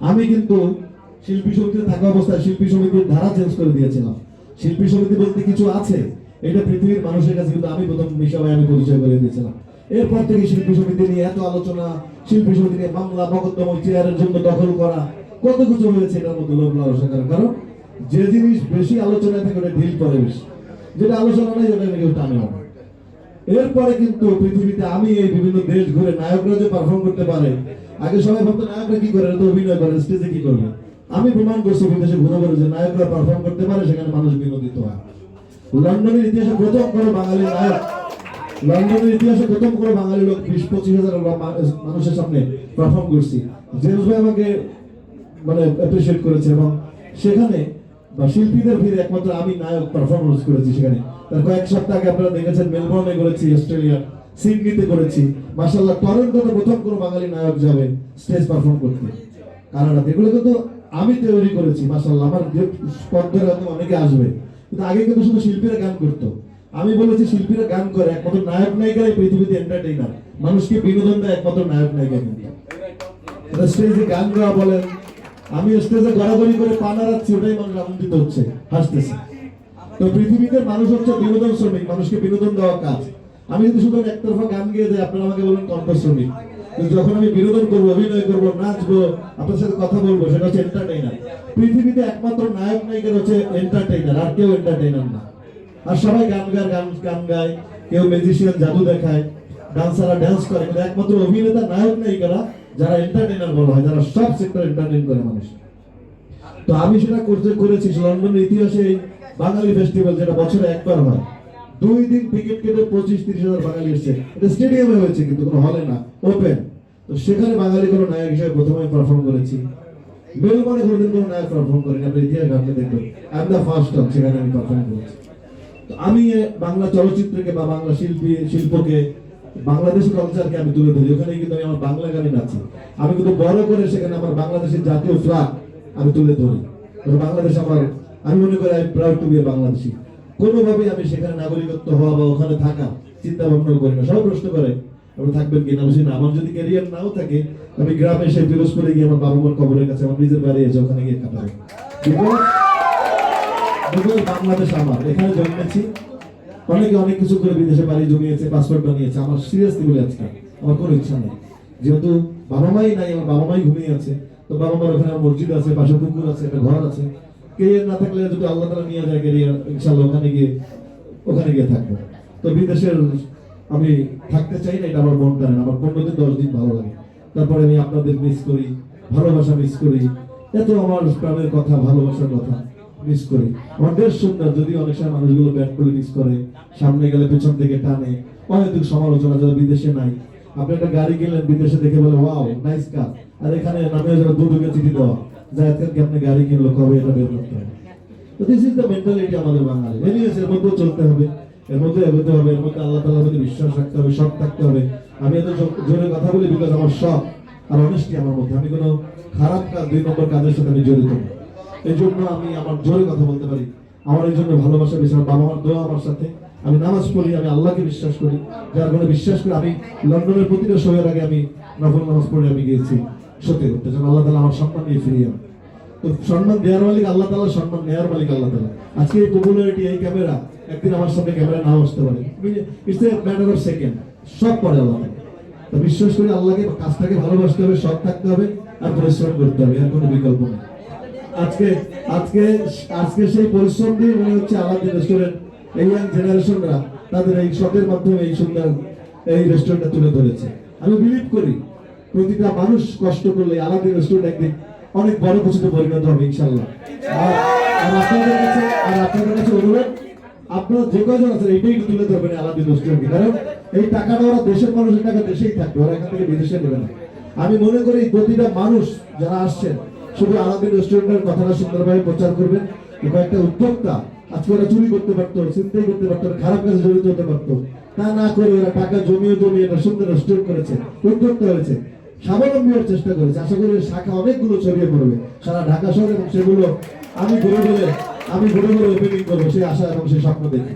আমি কিন্তু শিল্পী সমিতিতে থাকা অবস্থায় শিল্পী সমিতির ধারা চেঞ্জ করে দিয়েছিলাম। শিল্পী সমিতি বলতে কিছু আছে, এটা পৃথিবীর মানুষের কাছে কিন্তু আমি প্রথম ভাই আমি পরিচয় করে দিয়েছিলাম। এরপর থেকে শিল্পী সমিতি নিয়ে এত আলোচনা, শিল্পী সমিতি নিয়ে মামলা মকদ্দমা চেয়ারের জন্য দখল করা, কত কিছু হয়েছে এটার মধ্যে লোক লালসা করার কারণ? যে জিনিস বেশি আলোচনায় থাকে, ওটা ঢিল পরে বেশি যেটা আলোচনা নেই, ওটা কেউ টানে না। এরপরে কিন্তু পৃথিবীতে আমি এই বিভিন্ন দেশ ঘুরে নায়করা যে পারফর্ম করতে পারে, আগে সবাই ভাবতো নায়করা কি করে অভিনয় করে স্টেজে কি করবে? আমি প্রমাণ করছি বিদেশে ঘুরে ঘুরে যে নায়করা পারফর্ম করতে পারে, সেখানে মানুষ বিনোদিত হয়। লন্ডনের ইতিহাসে প্রথম করে বাঙালি নায়ক, লন্ডনের ইতিহাসে প্রথম করে বাঙালি লোক বিশ, পঁচিশ হাজার মানুষের সামনে পারফর্ম করছি। জেমস ভাই আমাকে মানে অ্যাপ্রিসিয়েট করেছে এবং সেখানে শিল্পীদের ভিড়ে একমাত্র আমি নায়ক পারফরমেন্স করেছি সেখানে। তার কয়েক সপ্তাহ আগে আপনারা দেখেছেন মেলবোর্নে করেছি অস্ট্রেলিয়া সিডনিতে করেছি। মার্শাল্লাহ টরন্টোতে প্রথম কোনো বাঙালি নায়ক যাবে স্টেজ পারফর্ম করতে। কানাডাতে এগুলো কিন্তু আমি তৈরি করেছি মার্শাল্লাহ আমার যে স্পর্ধের হয়তো অনেকে আসবে। কিন্তু আগে কিন্তু শুধু শিল্পীরা গান করতো। আমি বলেছি শিল্পীরা গান করে, একমাত্র নায়ক নায়িকারাই পৃথিবীতে এন্টারটেইনার মানুষকে বিনোদন দেয় একমাত্র নায়ক নায়িকা। কিন্তু স্টেজে গান গাওয়া বলেন আমি স্টেজে গড়াগড়ি করে পা নাড়াচ্ছি, ওটাই মানুষ আনন্দিত হচ্ছে, হাসতেছে। তো পৃথিবীতে মানুষ হচ্ছে বিনোদন শ্রমিক, মানুষকে বিনোদন দেওয়া কাজ। আমি যদি শুধু একতরফা গান গেয়ে যাই, আপনারা আমাকে বলেন কণ্ঠ শ্রমিক। যখন আমি বিনোদন করব, অভিনয় করব, নাচবো, আপনার সাথে কথা বলব, সেটা হচ্ছে এন্টারটেইনার পৃথিবীতে একমাত্র নায়ক নায়িকার হচ্ছে এন্টারটেইনার আর কেউ এন্টারটেইনার না। আর সবাই গান গায়, গান গান গায়, কেউ ম্যাজিশিয়ান জাদু দেখায় ডান্সাররা ডান্স করে, কিন্তু একমাত্র অভিনেতা, নায়ক, নায়িকারা যারা এন্টারটেইনার বলা হয়, যারা সব সেক্টর এন্টারটেইন করে মানুষ। তো আমি সেটা করতে করেছি লন্ডনের ইতিহাসে বাঙালি ফেস্টিভ্যাল যেটা বছরে একবার হয়। দুই দিন টিকিট কেটে পঁচিশ, তিরিশ হাজার বাঙালি এসছে। এটা স্টেডিয়ামে হয়েছে, কিন্তু কোনো হলে না ওপেন তো সেখানে বাঙালি কোনো নায়ক হিসেবে প্রথমে পারফর্ম করেছি। মেলবোর্নে কোনোদিন কোনো নায়ক পারফর্ম করিনি, আপনি ইতিহাস ঘাটলে দেখবেন। আই দ্য ফার্স্ট টাইম সেখানে আমি পারফর্ম করেছি। তো আমি বাংলা চলচ্চিত্রকে বা বাংলা শিল্পী শিল্পকে বাংলাদেশি কালচারকে আমি তুলে ধরি। ওখানে কিন্তু আমি আমার বাংলা গানে নাচি। আমি কিন্তু বড় করে সেখানে আমার বাংলাদেশের জাতীয় ফ্ল্যাগ আমি তুলে ধরি। বাংলাদেশ আমার আমি মনে করি I proud to be Bangladeshi. কোনোভাবেই আমি সেখানে নাগরিকত্ব হওয়া বা ওখানে থাকা চিন্তা ভাবনা করি না। সবাই প্রশ্ন করে আপনি থাকবেন কিনা? আমি বলছি, না, আমার যদি ক্যারিয়ার নাও থাকে, আমি গ্রামে এসে ফিরোজপুরে গিয়ে আমার বাবা মার কবরের কাছে আমার নিজের বাড়ি এসে ওখানে গিয়ে কাটাবো। বাংলাদেশ আমার। এখানে জন্মেছি অনেকে অনেক কিছু করে বিদেশে বাড়ি জমিয়েছে পাসপোর্ট বানিয়েছে। আমার সিরিয়াসলি বলে আজকে, আমার কোনো ইচ্ছা নেই। যেহেতু বাবা মাই নাই, আমার বাবা মাই ঘুমিয়ে আছে, তো বাবা মার ওখানে মসজিদ আছে, পাশে পুকুর আছে, একটা ঘর আছে। কেরিয়ার না থাকলে যদি আল্লাহ তালা নিয়ে যায় কেরিয়ার ইনশাল্লাহ ওখানে গিয়ে ওখানে গিয়ে থাকব। তো বিদেশের আমি থাকতে চাই না, এটা আমার মন টানে না। আমার পনেরো দিন দশ দিন ভালো লাগে। তারপরে আমি আপনাদের মিস করি, ভালোবাসা মিস করি। এত আমার প্রাণের কথা, ভালোবাসার কথা। মিস করি। সুন্দর যদি অনেক সময় মানুষগুলো ব্যাট করে মিস করে। সামনে গেলে পেছন থেকে টানে। সমালোচনা যারা বিদেশে নাই। আপনি একটা গাড়ি বিদেশে দেখে বলে ওয়াও নাইস কার আর এখানে নামে যারা দুদুকে চিঠি দেওয়া। আপনি গাড়ি কিনলো, কবে এটা বের করতে হবে? তো দিস ইজ দ্য মেন্টালিটি আমাদের বাঙালি। এর মধ্যেও চলতে হবে। এর মধ্যে এগোতে হবে। এর মধ্যে আল্লাহ প্রতি বিশ্বাস রাখতে হবে সৎ থাকতে হবে। আমি এত জোরে কথা বলি বিকজ আমার শখ আর অনেস্টি আমার মধ্যে। আমি কোনো খারাপ কাজ, দুই নম্বর কাজের সাথে আমি জড়িত না। এই জন্য আমি আমার জোরে কথা বলতে পারি। আমার এই জন্য ভালোবাসা বেশি আমার বাবা মার দোয়া আমার সাথে। আমি নামাজ পড়ি, আমি আল্লাহকে বিশ্বাস করি। যার কারণে বিশ্বাস করে আমি লন্ডনের প্রতিটা শোয়ের আগে আমি নফল নামাজ পড়ে আমি গিয়েছি। সত্যি করতে যেন আল্লাহ তালা আমার সম্মান নিয়ে ফিরিয়ে তো সম্মান দেওয়ার মালিক আল্লাহ তালা সম্মান নেওয়ার মালিক আল্লাহ তালা আজকে এই পপুলারিটি এই ক্যামেরা একদিন আমার সামনে ক্যামেরা নাও আসতে পারে। ইটস ম্যাটার অফ সেকেন্ড সব পরে আল্লাহ তো বিশ্বাস করি আল্লাহকে, কাজটাকে ভালোবাসতে হবে, সৎ থাকতে হবে, আর পরিশ্রম করতে হবে, এর কোনো বিকল্প নেই। আজকে আজকে আজকে সেই পরিশ্রম দিয়ে মনে হচ্ছে আমাদের রেস্টুরেন্ট এই ইয়াং জেনারেশনরা তাদের এই শখের মাধ্যমে এই সুন্দর, এই রেস্টুরেন্টটা তুলে ধরেছে। আমি বিলিভ করি, প্রতিটা মানুষ কষ্ট করলে আলাদা রেস্টুরেন্ট একদিন অনেক বড় কিছুতে পরিণত হবে ইনশাল্লাহ আর আপনাদের কাছে, আর আপনাদের কাছে অনুরোধ, আপনারা যে কয়জন আছেন এইটাই তুলে ধরবেন আলাদিন রেস্টুরেন্টকে কারণ এই টাকাটা ওরা দেশের মানুষের টাকা দেশেই থাকবে, ওরা এখান থেকে বিদেশে নেবে না। আমি মনে করি প্রতিটা মানুষ যারা আসছেন শুধু আলাদিন রেস্টুরেন্টের কথাটা সুন্দরভাবে প্রচার করবেন। কয়েকটা উদ্যোক্তা আজকে ওরা চুরি করতে পারতো চিন্তাই করতে পারতো খারাপ কাজে জড়িত হতে পারতো। তা না করে ওরা টাকা জমিয়ে জমিয়ে একটা সুন্দর রেস্টুরেন্ট করেছে, উদ্যোক্তা হয়েছে। স্বাবলম্বী হওয়ার চেষ্টা করেছে। আশা করি শাখা অনেকগুলো ছড়িয়ে পড়বে। সারা ঢাকা শহর এবং সেগুলো আমি ঘুরে ঘুরে আমি ঘুরে ঘুরে ওপেনিং করব, সেই আশা এবং সেই স্বপ্ন দেখি।